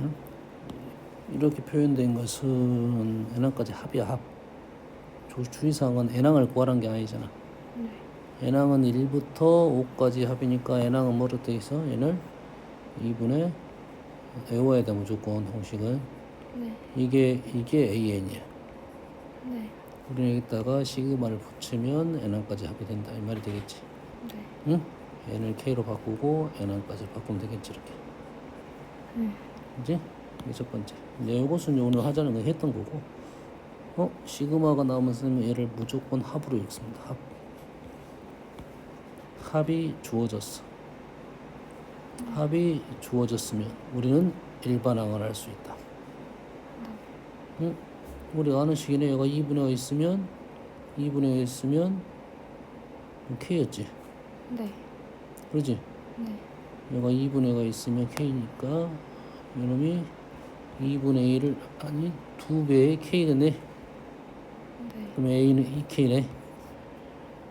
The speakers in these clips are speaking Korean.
응? 이렇게 표현된 것은 n항까지 합이야 합. 주, 주의사항은 n항을 구하라는 게 아니잖아. 네. n항은 1부터 5까지 합이니까 n항은 뭐로 돼 있어? 얘를 2분의 외워야 돼 무조건 공식은 네. 이게 이게 an이야. 네. 우리는 여기다가 시그마를 붙이면 n항까지 합이 된다 이 말이 되겠지. 네. 응? n을 k로 바꾸고 n항까지 바꾸면 되겠지 이렇게. 네. 이게 첫 번째. 이제 이것은 오늘 하자는 거 했던 거고. 어? 시그마가 나오면 쓰면 얘를 무조건 합으로 읽습니다. 합. 합이 주어졌어. 합이 주어졌으면 우리는 일반항을 할 수 있다. 응? 우리가 아는 식이네. 얘가 2분의 5 있으면 2분의 5 있으면 k였지. 네. 그러지? 네. 얘가 2분의 5가 있으면 k니까 이놈이 2분의 1을 아니 2배의 k겠네. 네. 그럼 a는 2k네.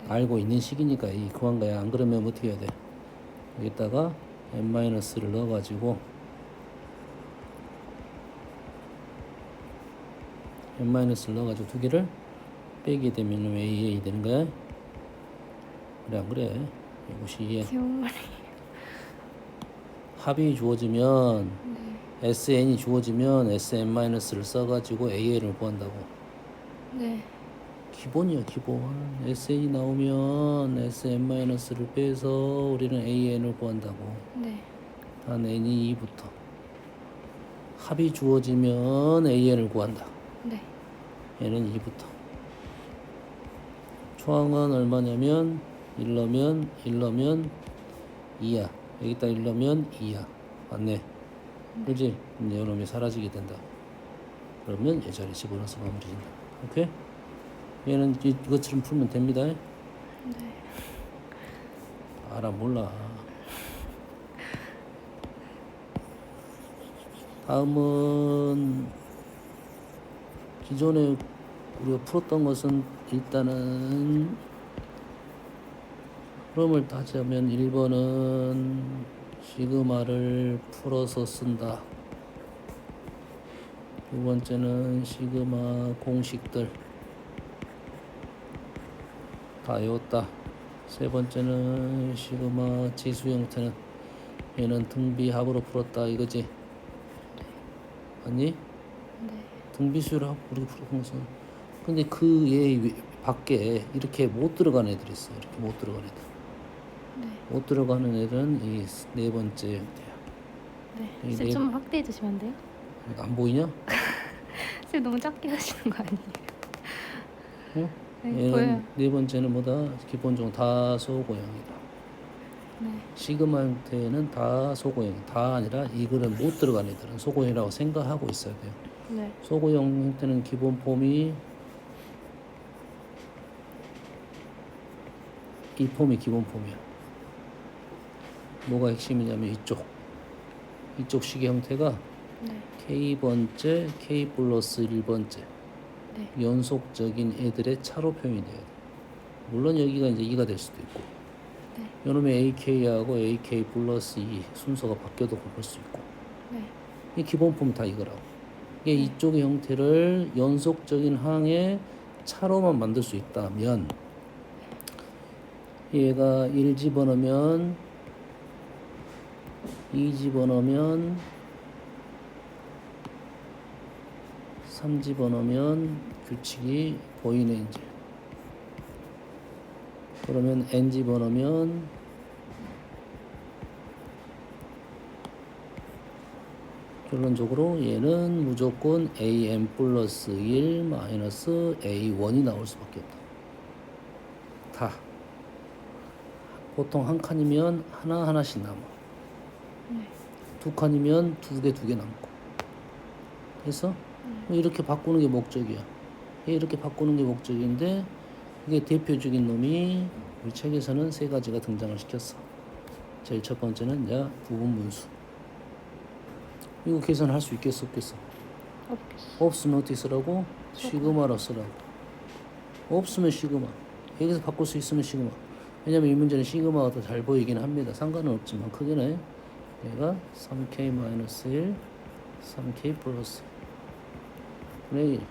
알고 있는 식이니까 이 그만 거야. 안 그러면 어떻게 해야 돼? 여기다가 n-를 넣어가지고 n-를 넣어가지고 두 개를 빼게 되면 a a 되는 거야. 그래 안 그래? 이것이. 합이 주어지면 네. SN이 주어지면 SN-를 써가지고 AN을 구한다고. 네. 기본이야 기본. SN이 나오면 SN-를 빼서 우리는 AN을 구한다고. 네. 단 N이 2부터. 합이 주어지면 AN을 구한다. 네. 얘는 2부터. 초항은 얼마냐면 1러면 1러면 2야. 여기다 1러면 2야. 맞네. 그지? 이놈이 사라지게 된다. 그러면 얘 자리 집어넣어서 마무리 진다. 오케이? 얘는 이- 이것처럼 풀면 됩니다. 네. 알아 몰라. 다음은 기존에 우리가 풀었던 것은 일단은 흐름을 따지자면 1번은 시그마를 풀어서 쓴다. 두 번째는 시그마 공식들 다 외웠다. 세 번째는 시그마 지수 형태는 얘는 등비합으로 풀었다 이거지. 아니? 네. 우리가 풀은 것은 근데 그 얘 밖에 이렇게 못 들어가는 애들이 있어. 이렇게 못 들어가는 애들. 네. 못 들어가는 애들은 이 네 번째 형태야. 네. 이쌤 네- 좀 확대해 주시면 안 돼요? 안 보이냐? 쌤 너무 작게 하시는 거 아니에요? 어? 네. 보여요. 네 번째는 뭐다? 기본적으로 다 소고형이다. 네. 시그마 형태는 다 소고형, 다 아니라 이거는 못 들어가는 애들은 소고형이라고 생각하고 있어야 돼요. 네. 소고형 형태는 기본 폼이 이 폼이 기본 폼이야. 뭐가 핵심이냐면 이쪽 이쪽 식의 형태가 네. K번째, K 플러스 1번째 네. 연속적인 애들의 차로 표현이 돼야 돼. 물론 여기가 이제 2가 될 수도 있고 네. 요놈의 AK하고 AK 플러스 2 순서가 바뀌어도 볼 수 있고 네. 이 기본 폼다 이거라고. 이게 이쪽의 형태를 연속적인 항의 차로만 만들 수 있다면 얘가 1 집어넣으면 2 집어넣으면 3 집어넣으면 규칙이 보이네 이제. 그러면 n 집어넣으면 결론적으로 얘는 무조건 am 플러스 1 마이너스 a1이 나올 수밖에 없다. 다. 보통 한 칸이면 하나 하나씩 남아. 네. 두 칸이면 두 개 두 개 남고. 그래서 뭐 이렇게 바꾸는 게 목적이야. 이렇게 바꾸는 게 목적인데 이게 대표적인 놈이 우리 책에서는 세 가지가 등장을 시켰어. 제일 첫 번째는 이제 부분 분수. 이거 계산할 수 있겠어 없겠어? 없겠어. 없으면 어떻게 쓰라고? 시그마로 쓰라고. 없으면 시그마. 여기서 바꿀 수 있으면 시그마. 왜냐면 이 문제는 시그마가 더 잘 보이긴 합니다. 상관은 없지만 크게는 얘가 3k-1 3k 플러스 분의 1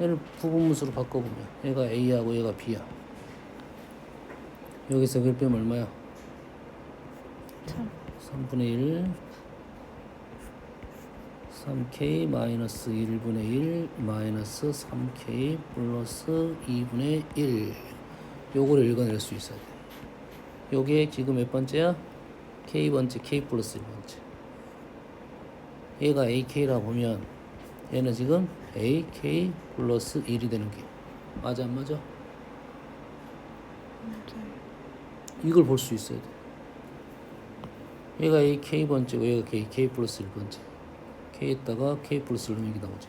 얘를 부분문수로 바꿔보면 얘가 a하고 얘가 b야 여기서 그걸 빼면 얼마야? 3. 3분의 1 3k 마이너스 1분의 1 마이너스 3k 플러스 2분의 1 요거를 읽어낼 수 있어야 돼 요게 지금 몇 번째야? K번째 k 플러스 1번째 얘가 ak라 보면 얘는 지금 ak 플러스 1이 되는 게 맞아 안 맞아? 이걸 볼 수 있어야 돼. 얘가 A K 번째고 얘가 K K 플러스 1번째. K에다가 K 플러스 1 넣으면 이게 나오지.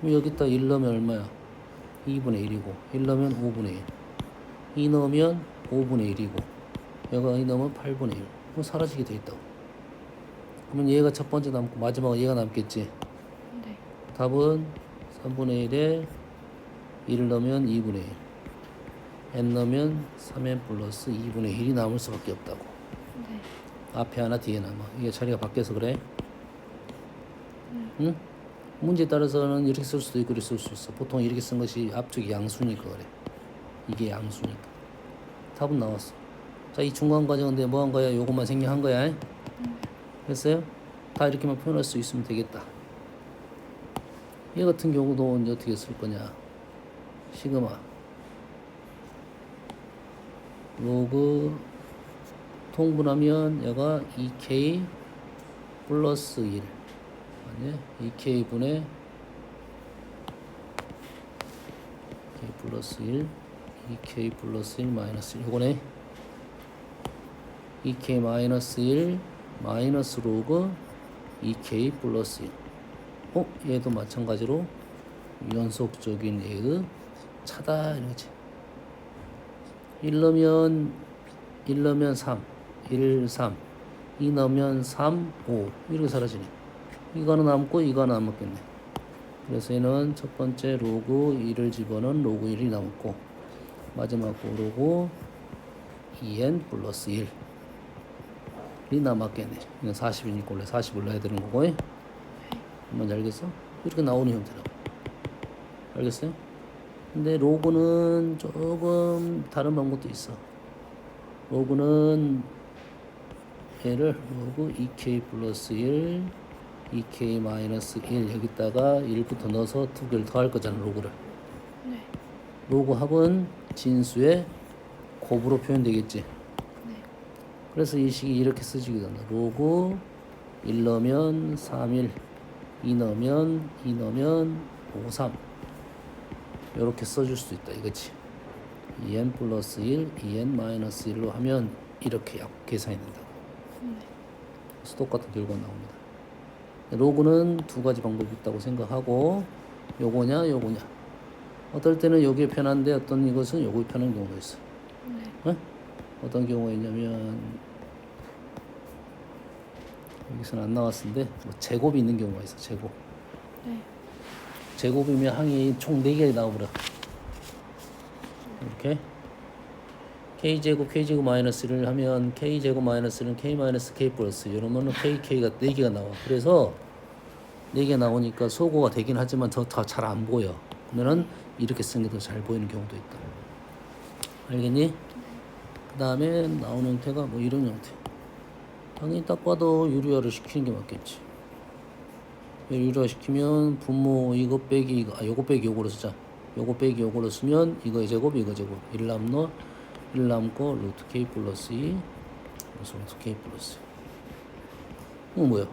그럼 여기다 1 넣으면 얼마야? 2분의 1이고 1 넣으면 5분의 1. 2 넣으면 5분의 1이고 얘가 2 넣으면 8분의 1. 그럼 사라지게 돼 있다고. 그러면 얘가 첫 번째 남고 마지막은 얘가 남겠지. 네. 답은 3분의 1에 1을 넣으면 2분의 1. n 넣으면 3n 플러스 2분의 1이 남을 수밖에 없다고. 네. 앞에 하나 뒤에 남아. 이게 자리가 바뀌어서 그래. 응? 문제에 따라서는 이렇게 쓸 수도 있고 이렇게 쓸 수 있어. 보통 이렇게 쓴 것이 앞쪽이 양수니까 그래. 이게 양수니까. 답은 나왔어. 자, 이 중간 과정은 내가 뭐한 거야? 요것만 생략한 거야. 됐어요? 다 이렇게만 표현할 수 있으면 되겠다. 얘 같은 경우도 이제 어떻게 쓸 거냐? 시그마 로그 통분하면 얘가 2k 플러스 1 아니 2k분의 k 플러스 1 2k 플러스 1 마이너스 1 요거네 2k 마이너스 1 마이너스 로그 2k 플러스 1 어? 얘도 마찬가지로 연속적인 얘의 차다 이거지. 1 넣으면 1 넣으면 3 1 3 2 넣으면 3 5 이렇게 사라지네. 이거는 남고 이거는 안 먹겠네. 그래서 얘는 첫 번째 로그 1을 집어넣은 로그 1이 남고 마지막 로그 2n 플러스 1 이 남았겠네 이건 40이니까 원래 40을 넣어야 되는 거고 뭔지 알겠어? 이렇게 나오는 형태라고 알겠어요? 근데 로그는 조금 다른 방법도 있어. 로그는 얘를 로그 2k 플러스 1, 2k 마이너스 1 여기다가 1부터 넣어서 두 개를 더할 거잖아 로그를. 네. 로그 합은 진수의 곱으로 표현되겠지. 네. 그래서 이 식이 이렇게 쓰지게 된다. 로그 1 넣으면 3, 1, 2 넣으면 2 넣으면 5, 3 이렇게 써줄 수 있다 이거지 2n 플러스 1, 2n 마이너스 1로 하면 이렇게 약 계산이 된다고 네. 그래서 똑같은 결과가 나옵니다 로그는 두 가지 방법이 있다고 생각하고 요거냐 요거냐 어떨 때는 요게 편한데 어떤 이것은 요거 편한 경우가 있어 네. 어? 어떤 경우가 있냐면 여기서는 안 나왔는데 뭐 제곱이 있는 경우가 있어 제곱. 네. 제곱이면 항이 총 4개 나오버려. 이렇게 k제곱 k제곱 마이너스를 하면 k제곱 마이너스는 k 마이너스 k 플러스 이러면은 kk가 4개가 나와. 그래서 4개 나오니까 소거가 되긴 하지만 더 잘 안 보여. 그러면은 이렇게 쓰는 게 더 잘 보이는 경우도 있다. 알겠니? 그 다음에 나오는 형태가 뭐 이런 형태. 당연히 딱 봐도 유리화를 시키는 게 맞겠지. 유리화 시키면 분모 이거 빼기 이거 아 요거 빼기 요거로 쓰자. 요거 빼기 요거로 쓰면 이거 제곱 이거 제곱. 1 남노 1 남고 루트 k 플러스 2 그래서 루트 k 플러스. 2 어 뭐야?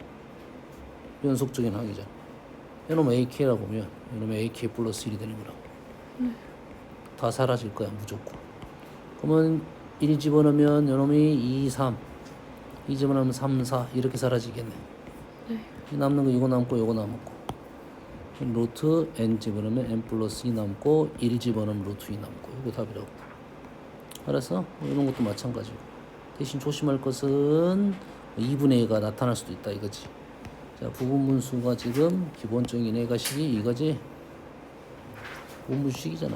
연속적인 항이잖아. 이놈은 ak라 보면 이놈은 ak 플러스 1이 되는 거라고. 다 사라질 거야 무조건. 그러면 1 집어넣으면 이놈이 2 3 2 집어넣으면 3 4 이렇게 사라지겠네. 네. 이 남는 거 이거 남고 이거 남고. 루트 n 집어넣으면 n 플러스 2 남고 1 집어넣으면 루트 2 남고. 이거 답이라고. 알았어? 뭐 이런 것도 마찬가지고. 대신 조심할 것은 2분의 2가 나타날 수도 있다 이거지. 자 부분분수가 지금 기본적인 애가식이 이거지? 부분분수식이잖아.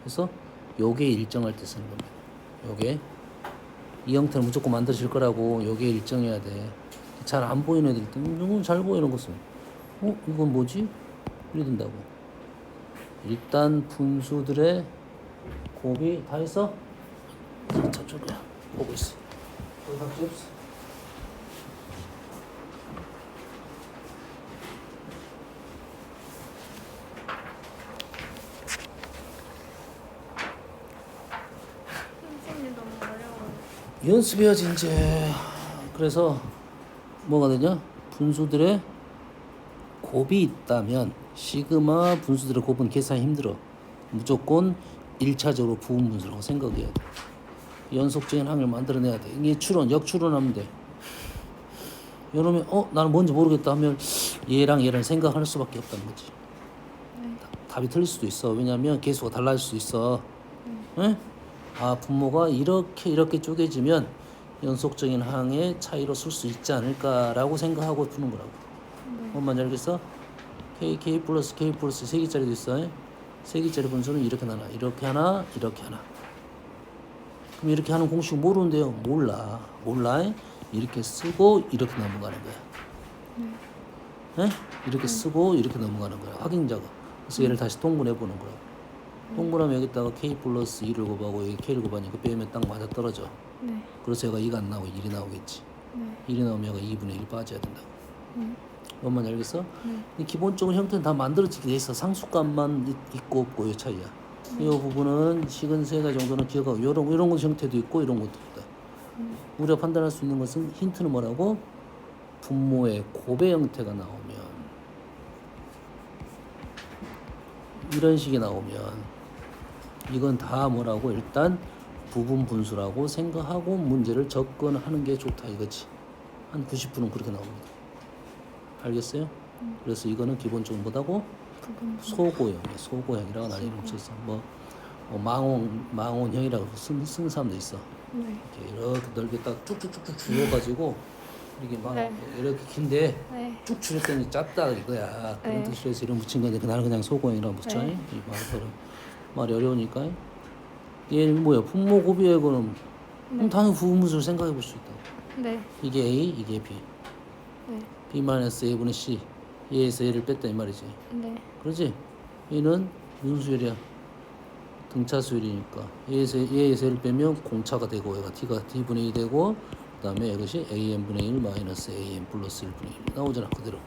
그래서 요게 일정할 때 쓰는 겁니다. 요게. 이 형태는 무조건 만들어질 거라고 요게 일정해야 돼. 잘 안 보이는 애들 때 이건 잘 보이는 것은 어? 이건 뭐지? 이래 된다고. 일단 분수들의 곱이 다? 자, 저쪽이야. 보고 있어 거기 각지 없어 선생님 너무 어려워요. 연습해야지 이제 그래서 뭐가 되냐 분수들의 곱이 있다면 시그마 분수들의 곱은 계산이 힘들어 무조건 1차적으로 부분 분수라고 생각해야 돼 연속적인 항을 만들어내야 돼 이게 추론 역추론하면 돼 여러분 어 나는 뭔지 모르겠다 하면 얘랑 얘랑 생각할 수밖에 없다는 거지 네. 답이 틀릴 수도 있어. 왜냐하면 개수가 달라질 수 있어. 응? 아 분모가 이렇게 이렇게 쪼개지면 연속적인 항의 차이로 쓸 수 있지 않을까라고 생각하고 푸는 거라고. 뭔 말인지 알겠어? k k 플러스 k 플러스 세 개짜리도 있어. 예? 세 개짜리 분수는 이렇게 하나, 이렇게 하나, 이렇게 하나. 그럼 이렇게 하는 공식 모르는데요? 몰라, 몰라. 예? 이렇게 쓰고 이렇게 넘어가는 거야. 예? 이렇게 쓰고 이렇게 넘어가는 거야. 확인 작업. 그래서 얘를 다시 통분해 보는 거라고. 통분하면 여기다가 k 플러스 2를 곱하고 여기 k를 곱하니까 빼면 딱 맞아 떨어져. 네. 그래서 얘가 2가 안 나오고 1이 나오겠지. 네. 1이 나오면 얘가 2분의 1 빠져야 된다고. 네. 뭔 말인지 알겠어? 네. 이 기본적인 형태는 다 만들어지게 돼 있어. 상수값만 있- 있고 없고 의 차이야. 이 부분은 식은 세 가지 정도는 기억하고 이런 이런 것 형태도 있고 이런 것도 있다. 우리가 판단할 수 있는 것은 힌트는 뭐라고? 분모의 곱의 형태가 나오면 이런 식이 나오면 이건 다 뭐라고 일단 부분 분수라고 생각하고 문제를 접근하는 게 좋다 이거지. 한 90분은 그렇게 나옵니다. 알겠어요? 그래서 이거는 기본적으로 뭐다고? 소고형이야. 소고형이라고 난리 붙였어. 뭐, 뭐 망원 망원형이라고 쓴, 쓰는 사람도 있어. 네. 이렇게, 이렇게 넓게 딱 쭉쭉쭉쭉 줄여가지고 이렇게 막 네. 이렇게 긴데 네. 쭉 줄였더니 짧다 이거야. 그런 네. 뜻으로 해서 이름 붙인 건데 그 나는 그냥 소고형이라고 붙여. 네. 이 말이 어려우니까. 얘는 뭐야? 분모 곱이야 이거는. 그럼 당연히 부분수를 생각해 볼 수 있다. 네. 이게 A, 이게 B. 네. B 마이너스 A분의 C. 얘에서 얘를 뺐다 이 말이지. 네. 그러지? 얘는 무슨 수열이야? 등차 수열이니까 얘에서 얘에서 얘를 빼면 공차가 되고 얘가 T가 T분의 2 되고 그 다음에 이것이 AN분의 1 마이너스 AN 플러스 1분의 1 나오잖아 그대로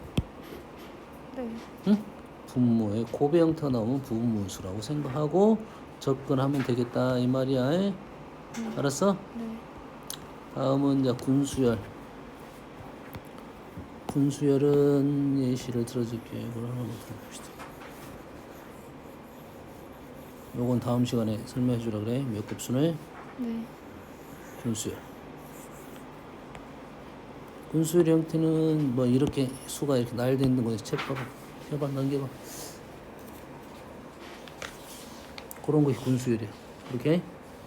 네. 응? 분모의 곱의 형태가 나오면 부분분수라고 생각하고 접근하면 되겠다 이 말이야 에? 알았어? 네. 다음은 이제 군수열 군수열은 예시를 들어줄게 이걸 하나만 들어봅시다 요건 다음 시간에 설명해 주라 그래 몇 급순의 네. 군수열 군수열 형태는 뭐 이렇게 수가 이렇게 나열되어 있는 거지. 책 봐봐. 해봐. 넘겨봐. 그런 것이 군수열이야. 이렇게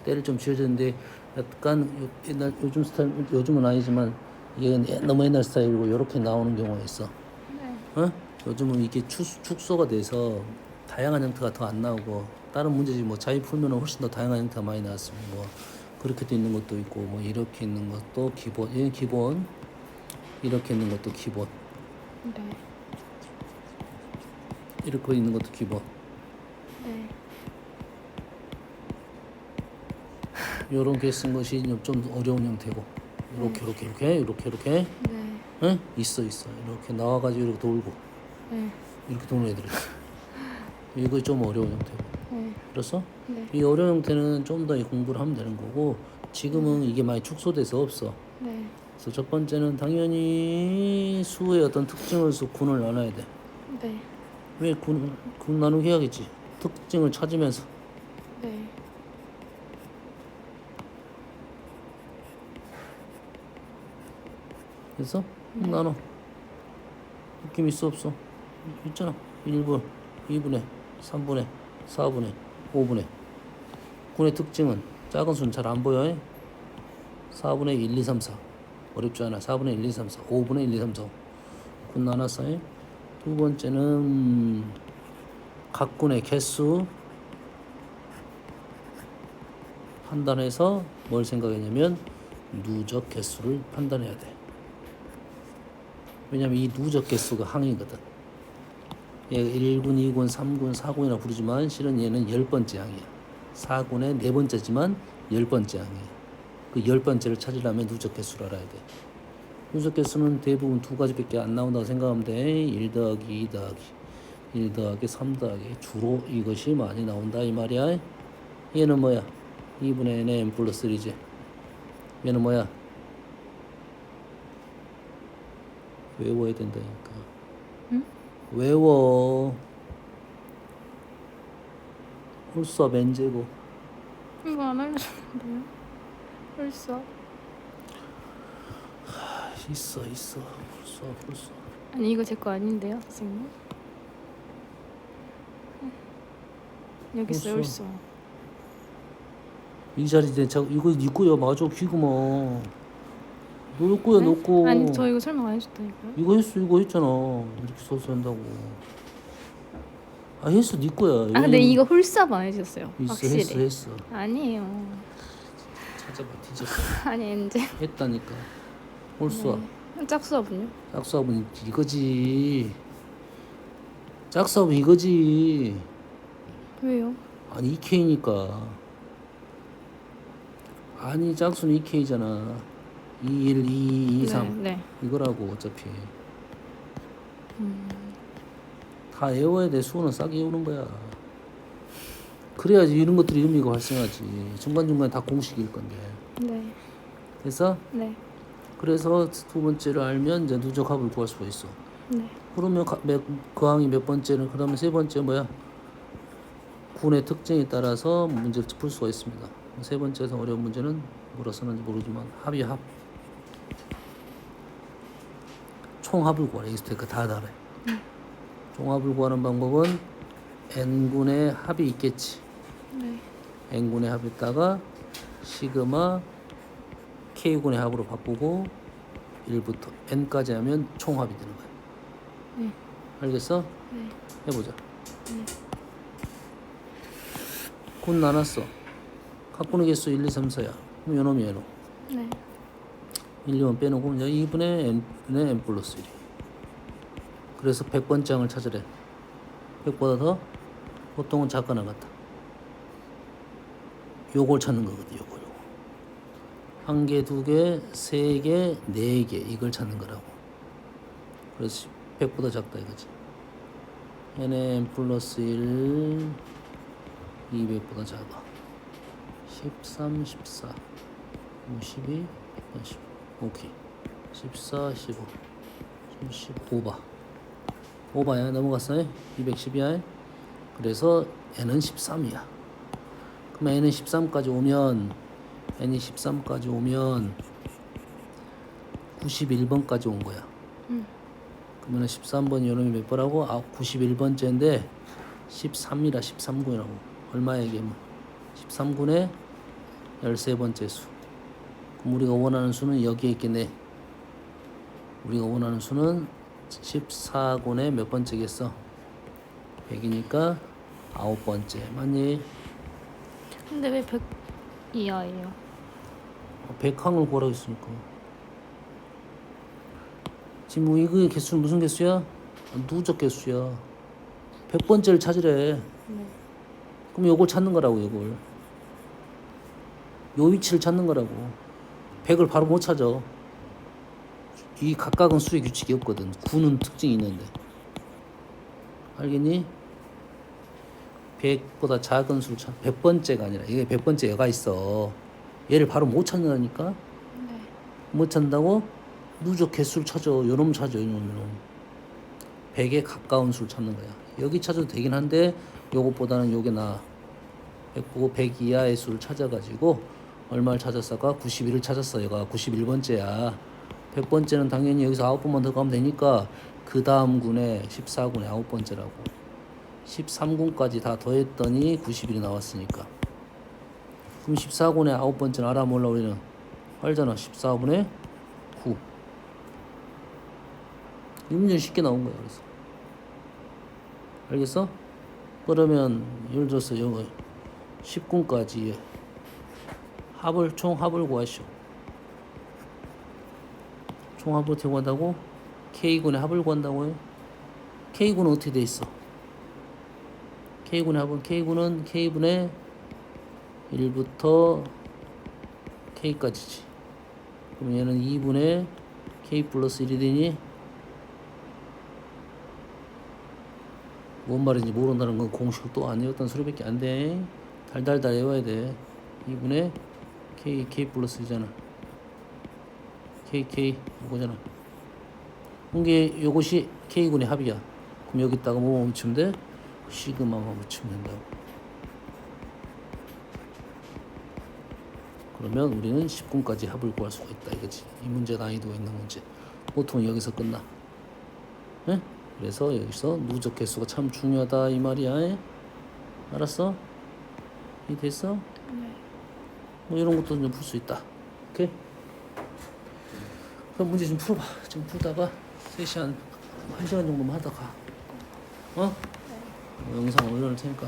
때를 좀 지어졌는데 약간 요- 옛날 요즘 스타일 요즘은 아니지만 옛- 너무 옛날 스타일이고 이렇게 나오는 경우가 있어. 네. 어? 요즘은 이게 축, 축소가 돼서 다양한 형태가 더 안 나오고 다른 문제지 뭐 자유 풀면은 훨씬 더 다양한 형태가 많이 나왔으면 뭐 그렇게 돼 있는 것도 있고 뭐 이렇게 있는 것도 기본 얘 기본 이렇게 있는 것도 기본 네. 이렇게 있는 것도 기본 네. 요런 게쓴 것이 좀 어려운 형태고 이렇게 이렇게 이렇게 이렇게 이렇게 네. 응? 있어 있어 이렇게 나와 가지고 이렇게 돌고 네. 이렇게 도는 애들이 있어 이거 좀 어려운 형태고 네. 그래서 네. 이 어려운 형태는 좀 더 공부를 하면 되는 거고 지금은 이게 많이 축소돼서 없어. 네. 그래서 첫 번째는 당연히 수의 어떤 특징을 수 군을 나눠야 돼. 네. 왜 군, 군 나누기 해야겠지. 특징을 찾으면서. 네. 그래서 나눠. 느낌 있어 없어? 있잖아. 1분, 2분의, 3분의, 4분의, 5분의. 군의 특징은 작은 수는 잘 안 보여. 4분의 1, 2, 3, 4. 어렵지 않아. 4분의 1, 2, 3, 4. 5분의 1, 2, 3, 4. 군 나눴어. 두 번째는 각 군의 개수 판단해서 뭘 생각했냐면 누적 개수를 판단해야 돼. 왜냐면 이 누적 개수가 항이거든. 얘가 1군, 2군, 3군, 4군이라 부르지만 실은 얘는 열 번째 항이야. 4군의 네 번째지만 열 번째 항이야. 그 열 번째를 찾으려면 누적 개수를 알아야 돼. 누적 개수는 대부분 두 가지밖에 안 나온다고 생각하면 돼. 1 더하기 2 더하기 1 더하기 3 더하기 주로 이것이 많이 나온다 이 말이야. 얘는 뭐야? 2분의 n의 n 플러스 1이지. 얘는 뭐야? 외워야 된다니까. 응? 외워. 홀수와 맨제곱. 이거 안 알려줬는데요? 벌써? 있어 있어. 홀수와 홀수. 아니 이거 제 거 아닌데요, 선생님? 응. 여기 있어요, 벌써. 벌써. 이 자리 내 자, 이거 있고요. 맞아. 귀구멍. 너 놓고요, 네? 놓고. 아니 저 이거 설명 안 해줬다니까요. 이거 했어, 이거 했잖아. 이렇게 써서 한다고. 아 했어, 네 거야. 아 근데 이거 홀수업 안 해주셨어요. 있어, 확실히. 했어, 했어. 아니에요. 찾아봐, 뒤졌어. 아니 엔제. 했다니까. 홀수와. 네. 짝수업은요? 짝수합은 이거지. 짝수합은 이거지. 왜요? 아니 2K니까. 아니 짝수는 2K잖아. 2, 1, 2, 2, 3. 네. 네. 이거라고 어차피. 음. 다 외워야 돼. 수호는 싸게 외우는 거야. 그래야지 이런 것들이 의미가 발생하지. 중간중간에 다 공식일 건데. 네. 그래서 네. 그래서 두 번째를 알면 이제 누적 합을 구할 수가 있어. 네. 그러면 가, 몇, 그 항이 몇 번째는 그다음에 세 번째 뭐야? 군의 특징에 따라서 문제를 풀 수가 있습니다. 세 번째에서 어려운 문제는 뭐라 쓰는지 모르지만 합이 합. 총합을 구하라. 익스테크 다 다래. 총합을 구하는 방법은 n군의 합이 있겠지. 네. n군의 합에다가 시그마 k군의 합으로 바꾸고 1부터 n까지 하면 총합이 되는 거야. 네. 알겠어? 네. 해보자. 네. 군 나눴어. 갖고는 개수 1, 2, 3, 4야. 그럼 요놈이 요놈. 네. 1, 2번 빼놓고 이제 2분의 n분의 n 플러스 1이. 그래서 100번째 항을 찾으래. 100보다 더 보통은 작거나 같다. 요걸 찾는 거거든. 요거 요거. 한 개, 두 개, 세 개, 네 개 이걸 찾는 거라고. 그래서 100보다 작다 이거지. n의 n 플러스 1 200보다 작아. 13, 14, 52, 10. 오케이. 14, 15, 15바. 5바야 넘어갔어요? 210이야. 그래서 n은 13이야. 그럼 n은 13까지 오면 n이 13까지 오면 91번까지 온 거야. 음. 그러면 13번 요놈이 몇 번하고 아 91번째인데 13이라 13군이라고 얼마야 이게 뭐 13군의 13번째 수 그럼 우리가 원하는 수는 여기에 있겠네 우리가 원하는 수는 14군의 몇 번째겠어 100이니까 아홉 번째 맞니? 근데 왜 100 이하예요? 100항을 구하라고 했으니까 지금 뭐 이거 개수는 무슨 개수야? 누적 개수야 100번째를 찾으래 네. 그럼 요걸 찾는 거라고 요걸 요 위치를 찾는 거라고 100을 바로 못 찾아 이 각각은 수의 규칙이 없거든 9는 특징이 있는데 알겠니? 100보다 작은 수를 찾 100번째가 아니라 이게 100번째 얘가 있어. 얘를 바로 못 찾는다니까? 네. 못 찾는다고? 누적 개수를 찾아. 요놈 찾아 요놈 요놈. 100에 가까운 수를 찾는 거야. 여기 찾아도 되긴 한데 요것보다는 요게 나아. 100 보고 100 이하의 수를 찾아가지고 얼마를 찾았을까? 91을 찾았어 얘가. 91번째야. 100번째는 당연히 여기서 9번만 더 가면 되니까 그 다음 군에 14군에 9번째라고 13군까지 다 더했더니 91이 나왔으니까 그럼 14군에 9번째는 알아 몰라 우리는 알잖아 14분의 9 이 문제는 쉽게 나온 거야 그래서 알겠어? 그러면 예를 들어서 여기 10군까지 합을 총 합을 구하시오 총 합을 어떻게 구한다고? K군의 합을 구한다고요? K군은 어떻게 돼 있어? K군의 합은 K군은 K분의 1부터 K까지지. 그럼 얘는 2분의 K 플러스 1이 되니 뭔 말인지 모른다는 건 공식을 또안 외웠다는 소리밖에 안 돼. 달달달 외워야 돼. 2분의 K, K 플러스 1이잖아. K, K 이거잖아. 이게 요것이 K군의 합이야. 그럼 여기다가 뭐 붙이면 돼? 시그마만 붙이면 된다고. 그러면 우리는 10군까지 합을 구할 수가 있다 이거지. 이 문제 난이도가 있는 문제. 보통 여기서 끝나. 예? 그래서 여기서 누적 개수가 참 중요하다 이 말이야. 예? 알았어? 이 됐어? 네. 뭐 이런 것도 좀 풀 수 있다. 오케이? 그럼 문제 좀 풀어봐. 좀 풀다가 3시간, 1시간 정도만 하다 가. 어? 뭐 영상 올려놓을 테니까.